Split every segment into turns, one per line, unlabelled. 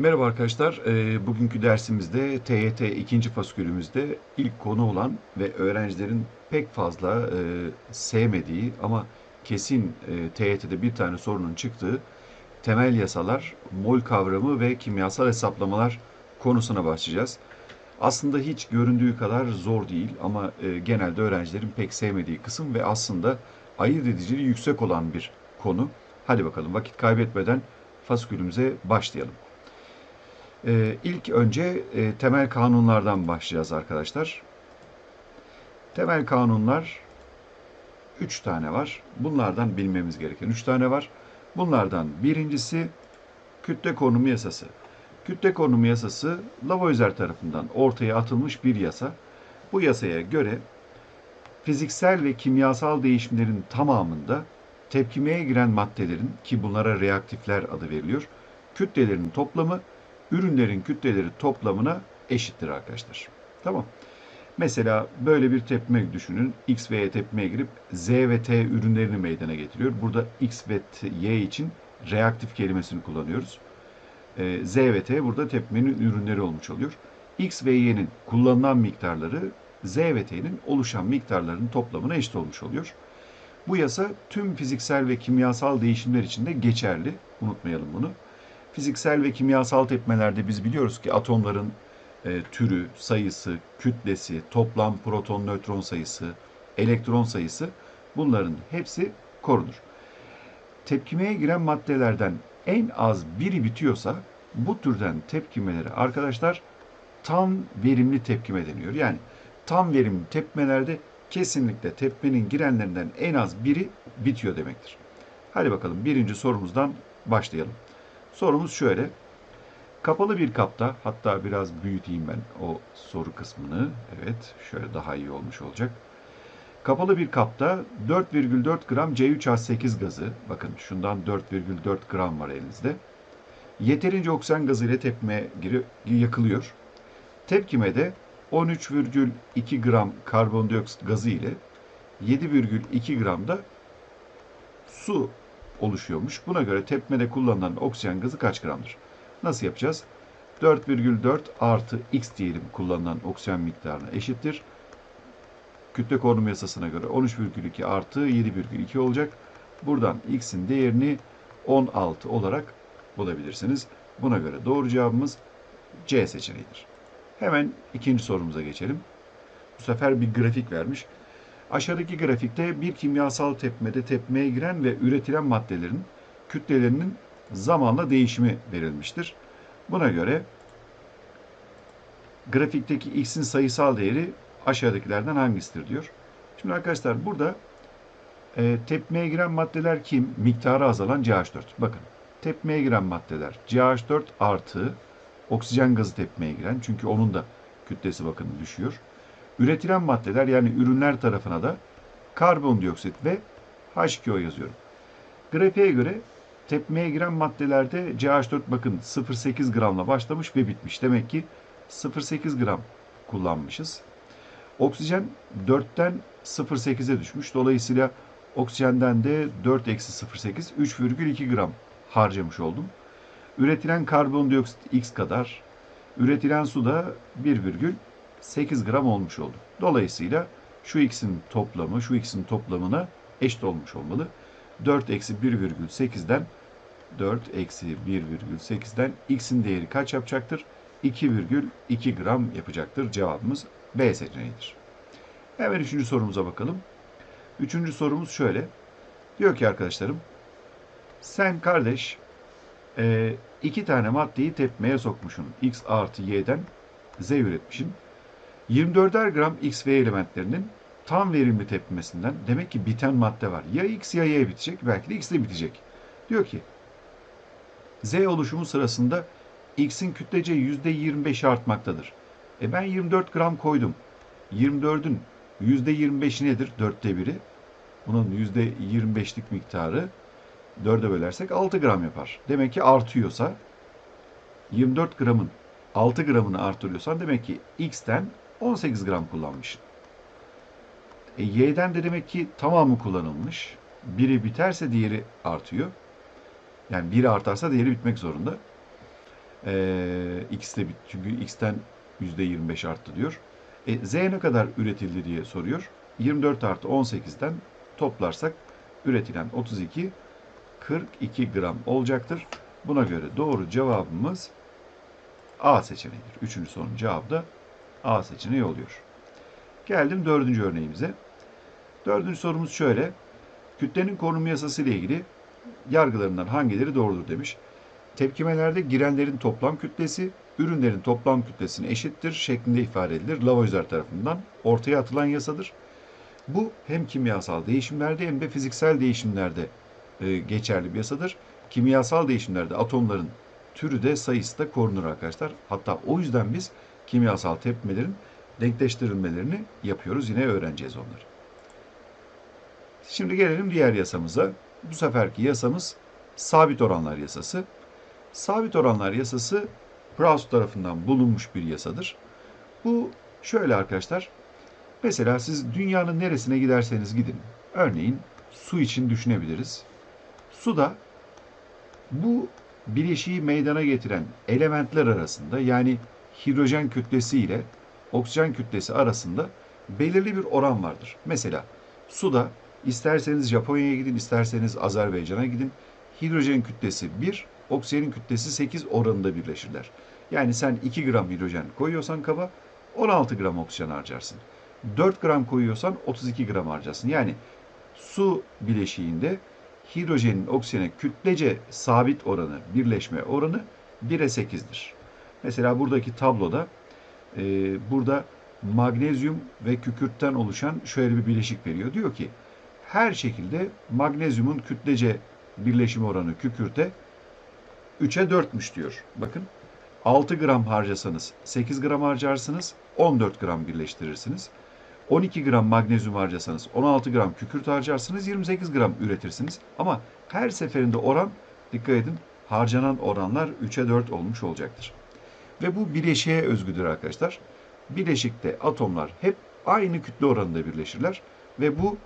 Merhaba arkadaşlar. Ee, Bugünkü dersimizde TYT ikinci fasikülümüzde ilk konu olan ve öğrencilerin pek fazla e, sevmediği ama kesin e, TYT'de bir tane sorunun çıktığı temel yasalar, mol kavramı ve kimyasal hesaplamalar konusuna başlayacağız. Aslında hiç göründüğü kadar zor değil ama e, genelde öğrencilerin pek sevmediği kısım ve aslında ayırt ediciliği yüksek olan bir konu. Hadi bakalım vakit kaybetmeden fasikülümüze başlayalım. Ee, ilk önce e, temel kanunlardan başlayacağız arkadaşlar. Temel kanunlar 3 tane var. Bunlardan bilmemiz gereken 3 tane var. Bunlardan birincisi kütle konumu yasası. Kütle konumu yasası Lavoisier tarafından ortaya atılmış bir yasa. Bu yasaya göre fiziksel ve kimyasal değişimlerin tamamında tepkimeye giren maddelerin ki bunlara reaktifler adı veriliyor. Kütlelerinin toplamı ürünlerin kütleleri toplamına eşittir arkadaşlar. Tamam. Mesela böyle bir tepme düşünün. X ve Y tepmeye girip Z ve T ürünlerini meydana getiriyor. Burada X ve T, Y için reaktif kelimesini kullanıyoruz. Ee, Z ve T burada tepmenin ürünleri olmuş oluyor. X ve Y'nin kullanılan miktarları Z ve T'nin oluşan miktarların toplamına eşit olmuş oluyor. Bu yasa tüm fiziksel ve kimyasal değişimler için de geçerli. Unutmayalım bunu. Fiziksel ve kimyasal tepmelerde biz biliyoruz ki atomların e, türü, sayısı, kütlesi, toplam proton nötron sayısı, elektron sayısı bunların hepsi korunur. Tepkimeye giren maddelerden en az biri bitiyorsa bu türden tepkimelere arkadaşlar tam verimli tepkime deniyor. Yani tam verimli tepkimelerde kesinlikle tepmenin girenlerinden en az biri bitiyor demektir. Hadi bakalım birinci sorumuzdan başlayalım. Sorumuz şöyle. Kapalı bir kapta, hatta biraz büyüteyim ben o soru kısmını. Evet, şöyle daha iyi olmuş olacak. Kapalı bir kapta 4,4 gram C3H8 gazı, bakın şundan 4,4 gram var elinizde. Yeterince oksijen gazı ile tepkime yakılıyor. Tepkimede 13,2 gram karbondioksit gazı ile 7,2 gram da su oluşuyormuş. Buna göre tepmede kullanılan oksijen gazı kaç gramdır? Nasıl yapacağız? 4,4 artı x diyelim kullanılan oksijen miktarına eşittir. Kütle konumu yasasına göre 13,2 artı 7,2 olacak. Buradan x'in değerini 16 olarak bulabilirsiniz. Buna göre doğru cevabımız C seçeneğidir. Hemen ikinci sorumuza geçelim. Bu sefer bir grafik vermiş. Aşağıdaki grafikte bir kimyasal tepmede tepmeye giren ve üretilen maddelerin kütlelerinin zamanla değişimi verilmiştir. Buna göre grafikteki x'in sayısal değeri aşağıdakilerden hangisidir diyor. Şimdi arkadaşlar burada e, tepmeye giren maddeler kim? Miktarı azalan CH4. Bakın tepmeye giren maddeler CH4 artı oksijen gazı tepmeye giren çünkü onun da kütlesi bakın düşüyor. Üretilen maddeler yani ürünler tarafına da karbondioksit ve H2O yazıyorum. Grafiğe göre tepmeye giren maddelerde CH4 bakın 0,8 gramla başlamış ve bitmiş. Demek ki 0,8 gram kullanmışız. Oksijen 4'ten 0,8'e düşmüş. Dolayısıyla oksijenden de 4 eksi 0,8 3,2 gram harcamış oldum. Üretilen karbondioksit X kadar. Üretilen su da 1,8 gram olmuş oldu. Dolayısıyla şu x'in toplamı şu x'in toplamına eşit olmuş olmalı. 4 eksi 1,8'den 4 eksi 1,8'den x'in değeri kaç yapacaktır? 2,2 gram yapacaktır. Cevabımız B seçeneğidir. Hemen üçüncü sorumuza bakalım. Üçüncü sorumuz şöyle. Diyor ki arkadaşlarım, sen kardeş e, iki tane maddeyi tepmeye sokmuşsun. X artı Y'den Z üretmişsin. 24'er gram X ve elementlerinin tam verimli tepkimesinden demek ki biten madde var. Ya X ya Y bitecek, belki de X de bitecek. Diyor ki Z oluşumu sırasında X'in kütlece %25'i artmaktadır. E ben 24 gram koydum. 24'ün %25'i nedir? Dörtte biri. Bunun %25'lik miktarı 4'e bölersek 6 gram yapar. Demek ki artıyorsa 24 gramın 6 gramını artırıyorsan demek ki X'ten 18 gram kullanmışsın. E, Y'den de demek ki tamamı kullanılmış. Biri biterse diğeri artıyor. Yani biri artarsa diğeri bitmek zorunda. Ee, X de bit çünkü X'ten %25 arttı diyor. E, Z ne kadar üretildi diye soruyor. 24 artı 18'den toplarsak üretilen 32 42 gram olacaktır. Buna göre doğru cevabımız A seçeneğidir. Üçüncü sorunun cevabı da A seçeneği oluyor. Geldim dördüncü örneğimize. Dördüncü sorumuz şöyle. Kütlenin korunumu yasası ile ilgili yargılarından hangileri doğrudur demiş. Tepkimelerde girenlerin toplam kütlesi, ürünlerin toplam kütlesine eşittir şeklinde ifade edilir. Lavoisier tarafından ortaya atılan yasadır. Bu hem kimyasal değişimlerde hem de fiziksel değişimlerde e, geçerli bir yasadır. Kimyasal değişimlerde atomların türü de sayısı da korunur arkadaşlar. Hatta o yüzden biz kimyasal tepkimelerin denkleştirilmelerini yapıyoruz. Yine öğreneceğiz onları. Şimdi gelelim diğer yasamıza. Bu seferki yasamız sabit oranlar yasası. Sabit oranlar yasası Proust tarafından bulunmuş bir yasadır. Bu şöyle arkadaşlar. Mesela siz dünyanın neresine giderseniz gidin. Örneğin su için düşünebiliriz. Suda bu bileşiği meydana getiren elementler arasında yani hidrojen kütlesi ile oksijen kütlesi arasında belirli bir oran vardır. Mesela suda isterseniz Japonya'ya gidin, isterseniz Azerbaycan'a gidin. Hidrojen kütlesi 1, oksijenin kütlesi 8 oranında birleşirler. Yani sen 2 gram hidrojen koyuyorsan kaba 16 gram oksijen harcarsın. 4 gram koyuyorsan 32 gram harcarsın. Yani su bileşiğinde hidrojenin oksijene kütlece sabit oranı, birleşme oranı 1'e 8'dir. Mesela buradaki tabloda e, burada magnezyum ve kükürtten oluşan şöyle bir bileşik veriyor. Diyor ki her şekilde magnezyumun kütlece birleşim oranı kükürte 3'e 4'müş diyor. Bakın 6 gram harcasanız 8 gram harcarsınız 14 gram birleştirirsiniz. 12 gram magnezyum harcasanız 16 gram kükürt harcarsınız 28 gram üretirsiniz. Ama her seferinde oran dikkat edin harcanan oranlar 3'e 4 olmuş olacaktır. Ve bu bileşiğe özgüdür arkadaşlar. Bileşikte atomlar hep aynı kütle oranında birleşirler ve bu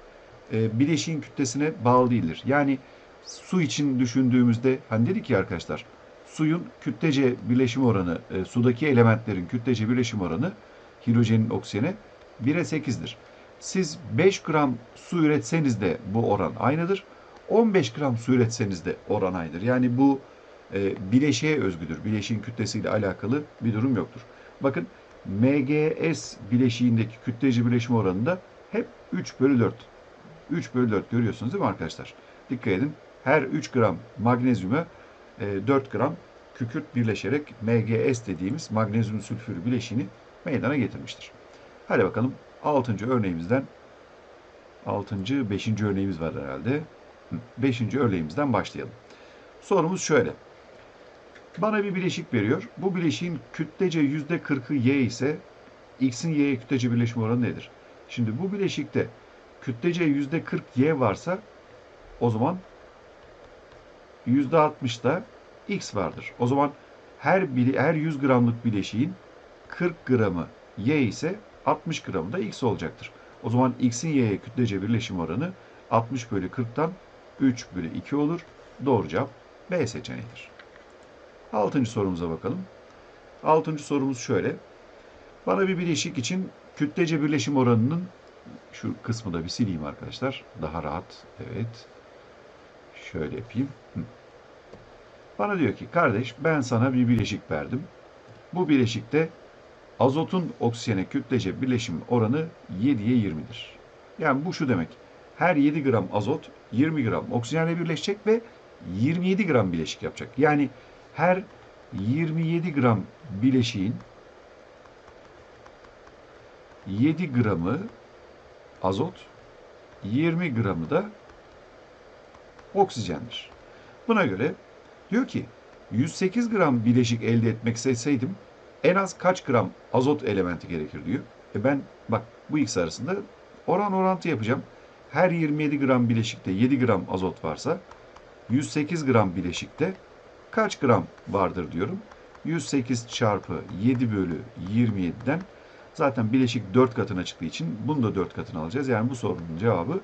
e, bileşiğin kütlesine bağlı değildir. Yani su için düşündüğümüzde hani dedik ki arkadaşlar suyun kütlece birleşim oranı, e, sudaki elementlerin kütlece birleşim oranı hidrojenin oksijene 1'e 8'dir. Siz 5 gram su üretseniz de bu oran aynıdır. 15 gram su üretseniz de oran aynıdır. Yani bu e, bileşiğe özgüdür. Bileşiğin kütlesiyle alakalı bir durum yoktur. Bakın MGS bileşiğindeki kütleci birleşim oranında hep 3 bölü 4. 3 bölü 4 görüyorsunuz değil mi arkadaşlar? Dikkat edin. Her 3 gram magnezyuma 4 gram kükürt birleşerek MGS dediğimiz magnezyum sülfürü bileşiğini meydana getirmiştir. Hadi bakalım 6. örneğimizden 6. 5. örneğimiz var herhalde. 5. örneğimizden başlayalım. Sorumuz şöyle. Bana bir bileşik veriyor. Bu bileşiğin kütlece %40'ı Y ise X'in Y'ye kütlece birleşim oranı nedir? Şimdi bu bileşikte kütlece %40 Y varsa o zaman %60'da X vardır. O zaman her, bile, her 100 gramlık bileşiğin 40 gramı Y ise 60 gramı da X olacaktır. O zaman X'in Y'ye kütlece birleşim oranı 60 bölü 40'tan 3 bölü 2 olur. Doğru cevap B seçeneğidir. Altıncı sorumuza bakalım. Altıncı sorumuz şöyle. Bana bir bileşik için kütlece birleşim oranının şu kısmı da bir sileyim arkadaşlar. Daha rahat. Evet. Şöyle yapayım. Bana diyor ki kardeş ben sana bir bileşik verdim. Bu bileşikte azotun oksijene kütlece birleşim oranı 7'ye 20'dir. Yani bu şu demek. Her 7 gram azot 20 gram oksijenle birleşecek ve 27 gram bileşik yapacak. Yani her 27 gram bileşiğin 7 gramı azot, 20 gramı da oksijendir. Buna göre diyor ki 108 gram bileşik elde etmek isteseydim en az kaç gram azot elementi gerekir diyor. E ben bak bu ikisi arasında oran orantı yapacağım. Her 27 gram bileşikte 7 gram azot varsa 108 gram bileşikte kaç gram vardır diyorum. 108 çarpı 7 bölü 27'den zaten bileşik 4 katına çıktığı için bunu da 4 katına alacağız. Yani bu sorunun cevabı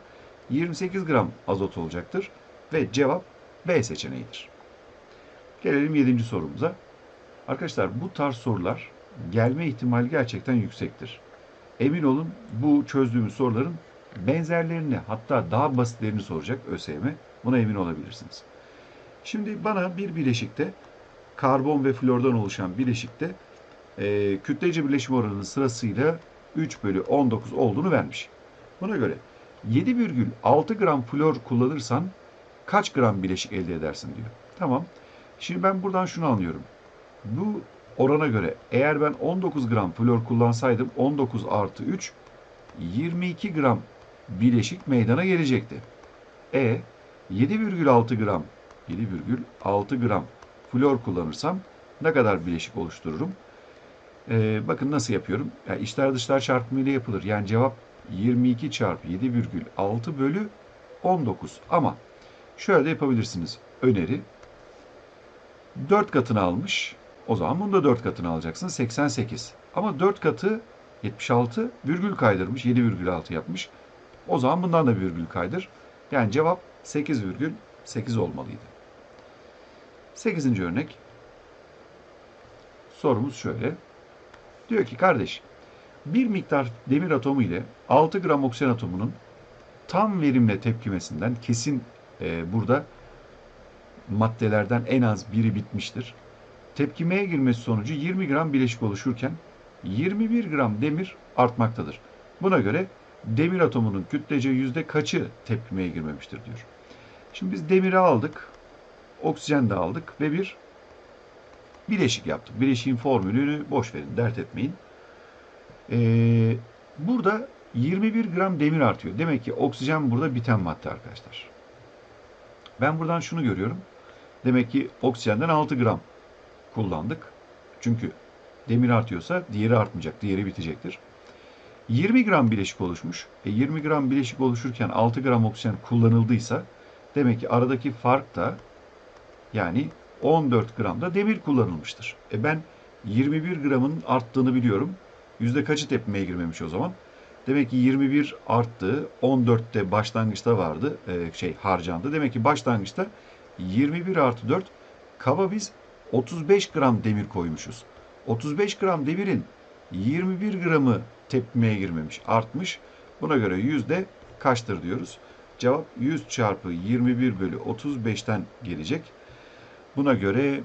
28 gram azot olacaktır ve cevap B seçeneğidir. Gelelim 7. sorumuza. Arkadaşlar bu tarz sorular gelme ihtimali gerçekten yüksektir. Emin olun bu çözdüğümüz soruların benzerlerini hatta daha basitlerini soracak ÖSYM. Buna emin olabilirsiniz. Şimdi bana bir bileşikte karbon ve flordan oluşan bileşikte e, kütlece birleşim oranının sırasıyla 3 bölü 19 olduğunu vermiş. Buna göre 7,6 gram flor kullanırsan kaç gram bileşik elde edersin diyor. Tamam. Şimdi ben buradan şunu anlıyorum. Bu orana göre eğer ben 19 gram flor kullansaydım 19 artı 3 22 gram bileşik meydana gelecekti. E 7,6 gram 7,6 gram flor kullanırsam ne kadar bileşik oluştururum? Ee, bakın nasıl yapıyorum. Yani içler dışlar çarpımı ile yapılır. Yani cevap 22 çarpı 7,6 bölü 19. Ama şöyle de yapabilirsiniz. Öneri 4 katını almış. O zaman bunu da 4 katını alacaksın. 88. Ama 4 katı 76 virgül kaydırmış. 7,6 yapmış. O zaman bundan da virgül kaydır. Yani cevap 8,8 olmalıydı. 8. örnek. Sorumuz şöyle. Diyor ki kardeş bir miktar demir atomu ile 6 gram oksijen atomunun tam verimle tepkimesinden kesin e, burada maddelerden en az biri bitmiştir. Tepkimeye girmesi sonucu 20 gram bileşik oluşurken 21 gram demir artmaktadır. Buna göre demir atomunun kütlece yüzde kaçı tepkimeye girmemiştir diyor. Şimdi biz demiri aldık, oksijen de aldık ve bir bileşik yaptık. Bileşiğin formülünü boş verin, dert etmeyin. Ee, burada 21 gram demir artıyor. Demek ki oksijen burada biten madde arkadaşlar. Ben buradan şunu görüyorum. Demek ki oksijenden 6 gram kullandık. Çünkü demir artıyorsa diğeri artmayacak, diğeri bitecektir. 20 gram bileşik oluşmuş. E 20 gram bileşik oluşurken 6 gram oksijen kullanıldıysa demek ki aradaki fark da yani 14 gram da demir kullanılmıştır. E ben 21 gramın arttığını biliyorum. Yüzde kaçı tepmeye girmemiş o zaman? Demek ki 21 arttı. 14'te başlangıçta vardı. E, şey harcandı. Demek ki başlangıçta 21 artı 4 kaba biz 35 gram demir koymuşuz. 35 gram demirin 21 gramı tepmeye girmemiş. Artmış. Buna göre yüzde kaçtır diyoruz. Cevap 100 çarpı 21 bölü 35'ten gelecek. Buna göre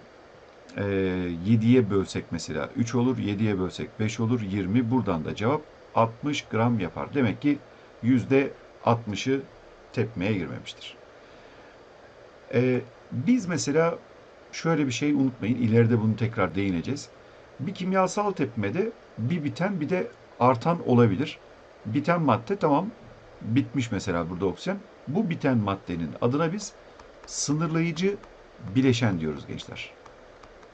e, 7'ye bölsek mesela 3 olur, 7'ye bölsek 5 olur, 20. Buradan da cevap 60 gram yapar. Demek ki yüzde 60'ı tepmeye girmemiştir. E, biz mesela şöyle bir şey unutmayın. İleride bunu tekrar değineceğiz. Bir kimyasal tepmede bir biten bir de artan olabilir. Biten madde tamam bitmiş mesela burada oksijen. Bu biten maddenin adına biz sınırlayıcı bileşen diyoruz gençler.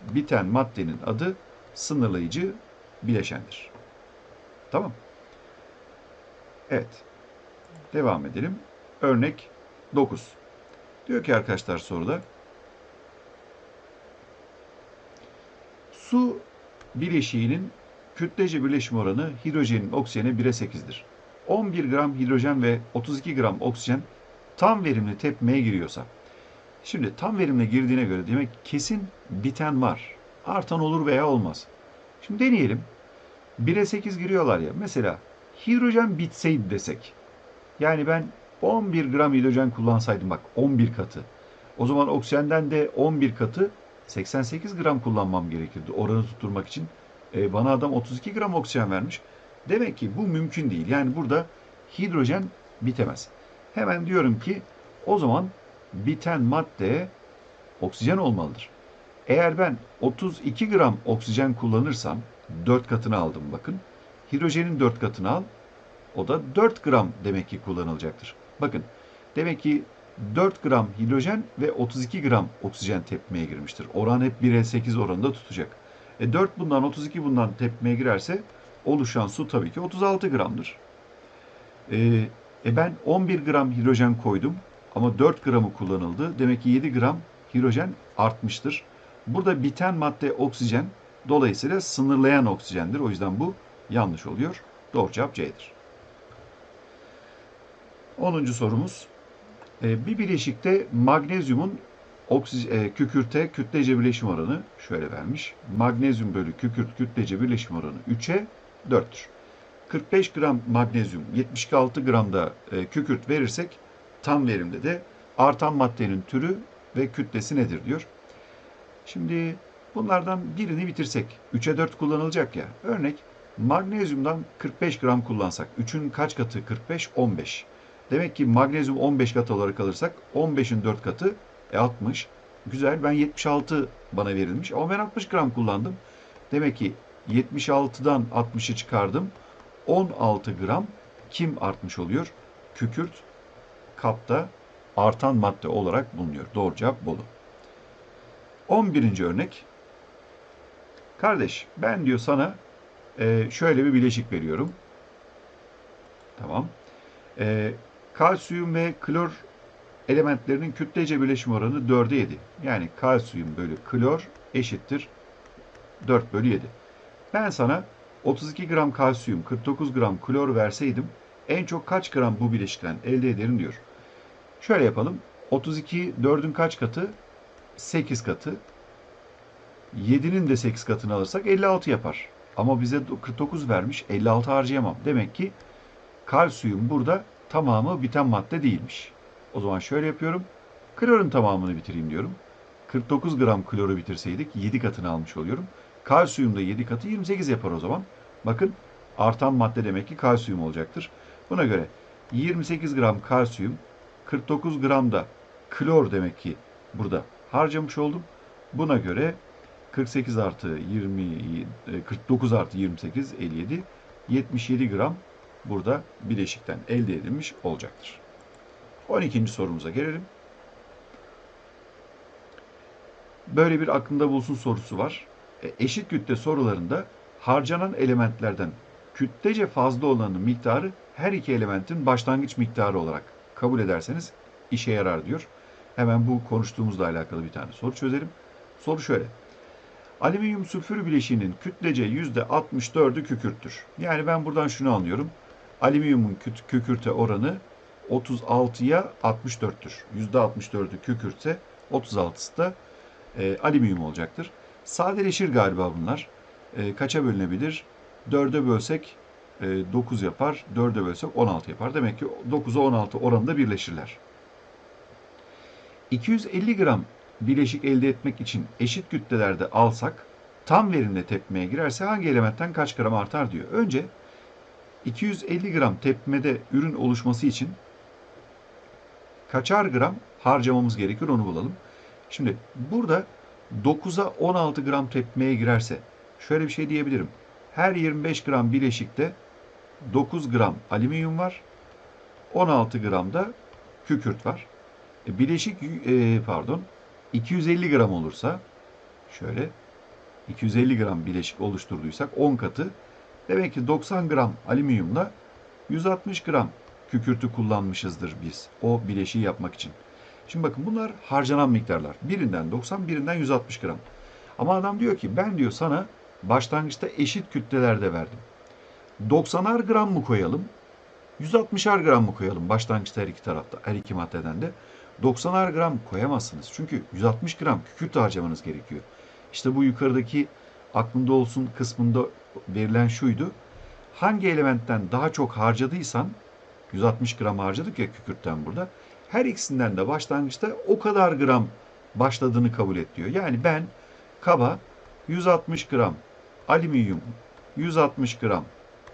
Biten maddenin adı sınırlayıcı bileşendir. Tamam. Evet. Devam edelim. Örnek 9. Diyor ki arkadaşlar soruda su bileşiğinin kütlece birleşim oranı hidrojenin oksijene 1'e 8'dir. 11 gram hidrojen ve 32 gram oksijen tam verimli tepmeye giriyorsa Şimdi tam verimle girdiğine göre demek kesin biten var. Artan olur veya olmaz. Şimdi deneyelim. 1'e 8 giriyorlar ya. Mesela hidrojen bitseydi desek. Yani ben 11 gram hidrojen kullansaydım bak 11 katı. O zaman oksijenden de 11 katı 88 gram kullanmam gerekirdi oranı tutturmak için. E, bana adam 32 gram oksijen vermiş. Demek ki bu mümkün değil. Yani burada hidrojen bitemez. Hemen diyorum ki o zaman biten madde oksijen olmalıdır. Eğer ben 32 gram oksijen kullanırsam 4 katını aldım bakın. Hidrojenin 4 katını al. O da 4 gram demek ki kullanılacaktır. Bakın demek ki 4 gram hidrojen ve 32 gram oksijen tepmeye girmiştir. Oran hep 1'e 8 oranında tutacak. E 4 bundan 32 bundan tepmeye girerse oluşan su tabii ki 36 gramdır. E, e ben 11 gram hidrojen koydum. Ama 4 gramı kullanıldı. Demek ki 7 gram hidrojen artmıştır. Burada biten madde oksijen. Dolayısıyla sınırlayan oksijendir. O yüzden bu yanlış oluyor. Doğru cevap C'dir. 10. sorumuz. Ee, bir bileşikte magnezyumun e, kükürte kütlece birleşim oranı şöyle vermiş. Magnezyum bölü kükürt kütlece birleşim oranı 3'e 4'tür. 45 gram magnezyum 76 gram da kükürt verirsek tam verimde de artan maddenin türü ve kütlesi nedir diyor. Şimdi bunlardan birini bitirsek 3'e 4 kullanılacak ya. Örnek magnezyumdan 45 gram kullansak 3'ün kaç katı 45? 15. Demek ki magnezyum 15 kat olarak alırsak 15'in 4 katı e 60. Güzel ben 76 bana verilmiş ama ben 60 gram kullandım. Demek ki 76'dan 60'ı çıkardım. 16 gram kim artmış oluyor? Kükürt kapta artan madde olarak bulunuyor. Doğru cevap Bolu. 11. örnek. Kardeş ben diyor sana e, şöyle bir bileşik veriyorum. Tamam. E, kalsiyum ve klor elementlerinin kütlece birleşim oranı 4'e 7. Yani kalsiyum bölü klor eşittir 4 bölü 7. Ben sana 32 gram kalsiyum, 49 gram klor verseydim en çok kaç gram bu bileşikten elde ederim diyor. Şöyle yapalım. 32 4'ün kaç katı? 8 katı. 7'nin de 8 katını alırsak 56 yapar. Ama bize 49 vermiş. 56 harcayamam. Demek ki kalsiyum burada tamamı biten madde değilmiş. O zaman şöyle yapıyorum. Klorun tamamını bitireyim diyorum. 49 gram kloru bitirseydik 7 katını almış oluyorum. Kalsiyum da 7 katı 28 yapar o zaman. Bakın artan madde demek ki kalsiyum olacaktır. Buna göre 28 gram kalsiyum 49 gram da klor demek ki burada harcamış oldum. Buna göre 48 artı 20, 49 artı 28, 57, 77 gram burada bileşikten elde edilmiş olacaktır. 12. sorumuza gelelim. Böyle bir aklında bulsun sorusu var. E, eşit kütle sorularında harcanan elementlerden kütlece fazla olanın miktarı her iki elementin başlangıç miktarı olarak kabul ederseniz işe yarar diyor. Hemen bu konuştuğumuzla alakalı bir tane soru çözelim. Soru şöyle. Alüminyum sülfür bileşiğinin kütlece %64'ü kükürttür. Yani ben buradan şunu anlıyorum. Alüminyumun kükürte oranı 36'ya 64'tür. %64'ü kükürtse 36'sı da e, alüminyum olacaktır. Sadeleşir galiba bunlar. E, kaça bölünebilir? 4'e bölsek 9 yapar. 4'e bölsek 16 yapar. Demek ki 9'a 16 oranında birleşirler. 250 gram bileşik elde etmek için eşit kütlelerde alsak tam verimle tepmeye girerse hangi elementten kaç gram artar diyor. Önce 250 gram tepmede ürün oluşması için kaçar gram harcamamız gerekir onu bulalım. Şimdi burada 9'a 16 gram tepmeye girerse şöyle bir şey diyebilirim. Her 25 gram bileşikte 9 gram alüminyum var. 16 gram da kükürt var. E, bileşik e, pardon 250 gram olursa şöyle 250 gram bileşik oluşturduysak 10 katı demek ki 90 gram alüminyumla 160 gram kükürtü kullanmışızdır biz o bileşiği yapmak için. Şimdi bakın bunlar harcanan miktarlar. Birinden 90, birinden 160 gram. Ama adam diyor ki ben diyor sana başlangıçta eşit kütlelerde verdim. 90'ar gram mı koyalım? 160'ar gram mı koyalım başlangıçta her iki tarafta, her iki maddeden de? 90'ar gram koyamazsınız. Çünkü 160 gram kükürt harcamanız gerekiyor. İşte bu yukarıdaki aklında olsun kısmında verilen şuydu. Hangi elementten daha çok harcadıysan 160 gram harcadık ya kükürtten burada. Her ikisinden de başlangıçta o kadar gram başladığını kabul et diyor. Yani ben kaba 160 gram alüminyum, 160 gram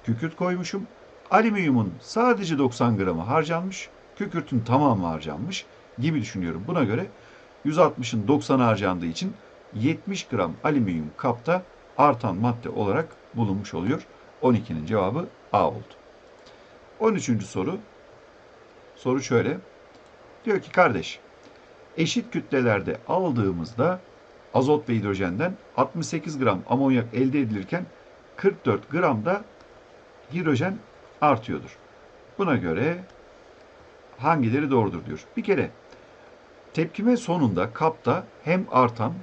kükürt koymuşum. Alüminyumun sadece 90 gramı harcanmış, kükürtün tamamı harcanmış gibi düşünüyorum. Buna göre 160'ın 90 harcandığı için 70 gram alüminyum kapta artan madde olarak bulunmuş oluyor. 12'nin cevabı A oldu. 13. soru. Soru şöyle. Diyor ki kardeş, eşit kütlelerde aldığımızda azot ve hidrojenden 68 gram amonyak elde edilirken 44 gram da hidrojen artıyordur. Buna göre hangileri doğrudur diyor. Bir kere tepkime sonunda kapta hem artan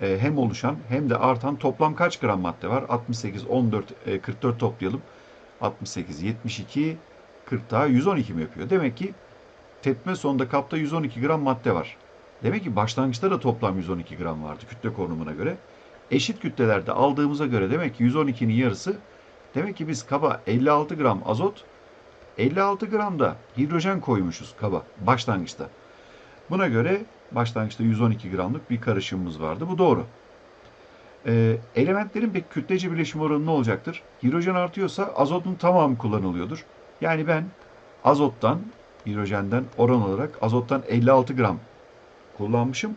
e, hem oluşan hem de artan toplam kaç gram madde var? 68, 14, 44 toplayalım. 68, 72, 40 daha 112 mi yapıyor? Demek ki tepkime sonunda kapta 112 gram madde var. Demek ki başlangıçta da toplam 112 gram vardı kütle konumuna göre. Eşit kütlelerde aldığımıza göre demek ki 112'nin yarısı demek ki biz kaba 56 gram azot 56 gram da hidrojen koymuşuz kaba başlangıçta. Buna göre başlangıçta 112 gramlık bir karışımımız vardı. Bu doğru. Ee, elementlerin pek kütlece birleşim oranı ne olacaktır? Hidrojen artıyorsa azotun tamamı kullanılıyordur. Yani ben azottan, hidrojenden oran olarak azottan 56 gram kullanmışım.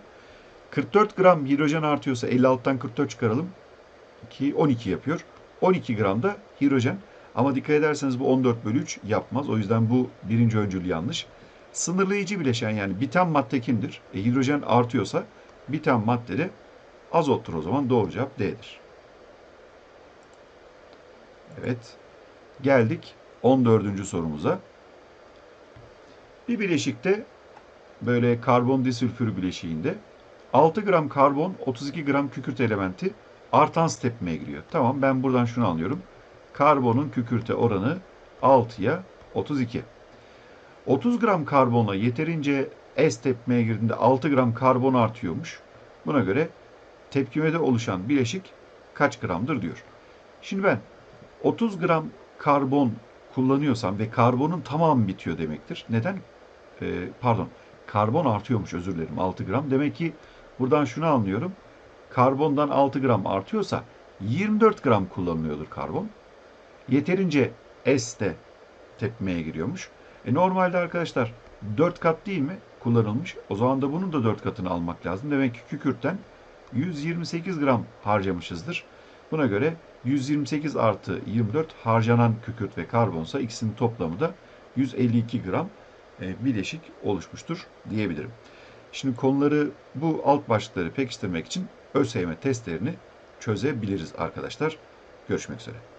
44 gram hidrojen artıyorsa 56'tan 44 çıkaralım. 2, 12 yapıyor. 12 gram da hidrojen. Ama dikkat ederseniz bu 14 bölü 3 yapmaz. O yüzden bu birinci öncül yanlış. Sınırlayıcı bileşen yani biten madde kimdir? E, hidrojen artıyorsa biten madde de azottur o zaman. Doğru cevap D'dir. Evet. Geldik 14. sorumuza. Bir bileşikte böyle karbon disülfür bileşiğinde 6 gram karbon, 32 gram kükürt elementi artan tepkimeye giriyor. Tamam ben buradan şunu anlıyorum. Karbonun kükürte oranı 6'ya 32. 30 gram karbona yeterince S tepkimeye girdiğinde 6 gram karbon artıyormuş. Buna göre tepkimede oluşan bileşik kaç gramdır diyor. Şimdi ben 30 gram karbon kullanıyorsam ve karbonun tamamı bitiyor demektir. Neden? Ee, pardon. Karbon artıyormuş özür dilerim 6 gram. Demek ki buradan şunu anlıyorum. Karbondan 6 gram artıyorsa 24 gram kullanılıyordur karbon. Yeterince S de tepmeye giriyormuş. E normalde arkadaşlar 4 kat değil mi kullanılmış? O zaman da bunun da 4 katını almak lazım. Demek ki kükürtten 128 gram harcamışızdır. Buna göre 128 artı 24 harcanan kükürt ve karbonsa ikisinin toplamı da 152 gram e, bileşik oluşmuştur diyebilirim. Şimdi konuları bu alt başlıkları pekiştirmek için ÖSYM testlerini çözebiliriz arkadaşlar. Görüşmek üzere.